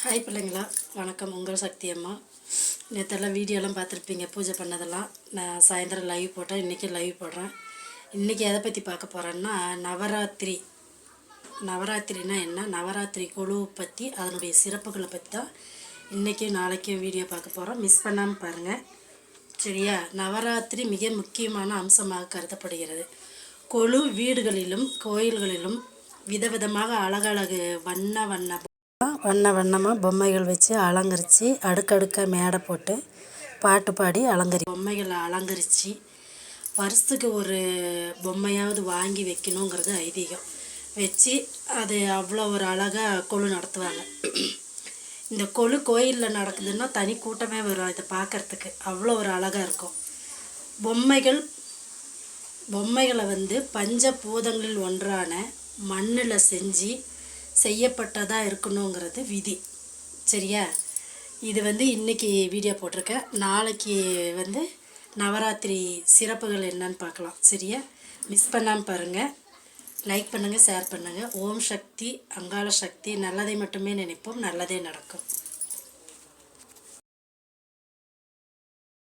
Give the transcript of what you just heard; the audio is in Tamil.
ஹாய் பிள்ளைங்களா வணக்கம். உங்கள் சக்தி அம்மா. நேற்றெல்லாம் வீடியோலாம் பார்த்துருப்பீங்க பூஜை பண்ணதெல்லாம். நான் சாயந்தரம் லைவ் போட்டேன் இன்றைக்கி லைவ் போடுறேன். இன்றைக்கி எதை பற்றி பார்க்க போகிறேன்னா நவராத்திரி. நவராத்திரினா என்ன? நவராத்திரி குழுவை பற்றி அதனுடைய சிறப்புகளை பற்றி தான் இன்றைக்கும் நாளைக்கும் வீடியோ பார்க்க போகிறோம் மிஸ் பண்ணாமல் பாருங்கள் சரியா? நவராத்திரி மிக முக்கியமான அம்சமாக கருதப்படுகிறது. கொழு வீடுகளிலும் கோயில்களிலும் விதவிதமாக அழகழகு வண்ண வண்ண வண்ண வண்ணமாக பொம்மைகள் வச்சு அலங்கரித்து அடுக்கடுக்காக மேடை போட்டு பாட்டு பாடி அலங்கரி பொம்மைகளை அலங்கரித்து வருஷத்துக்கு ஒரு பொம்மையாவது வாங்கி வைக்கணுங்கிறது ஐதீகம். வச்சு அது அவ்வளோ ஒரு அழகாக கொழு நடத்துவாங்க. இந்த கொழு கோயிலில் நடக்குதுன்னா தனி கூட்டமே வரும் இதை பார்க்கறதுக்கு அவ்வளோ ஒரு அழகாக இருக்கும். பொம்மைகள் பொம்மைகளை வந்து பஞ்ச பூதங்களில் ஒன்றான மண்ணில் செஞ்சு செய்யப்பட்டதாக இருக்கணுங்கிறது விதி. சரியா? இது வந்து இன்றைக்கி வீடியோ போட்டிருக்கேன் நாளைக்கு வந்து நவராத்திரி சிறப்புகள் என்னன்னு பார்க்கலாம். சரியா? மிஸ் பண்ணாமல் பாருங்கள் லைக் பண்ணுங்கள் ஷேர் பண்ணுங்கள் ஓம் சக்தி அங்காள சக்தி நல்லதை மட்டுமே நினைப்போம் நல்லதே நடக்கும்.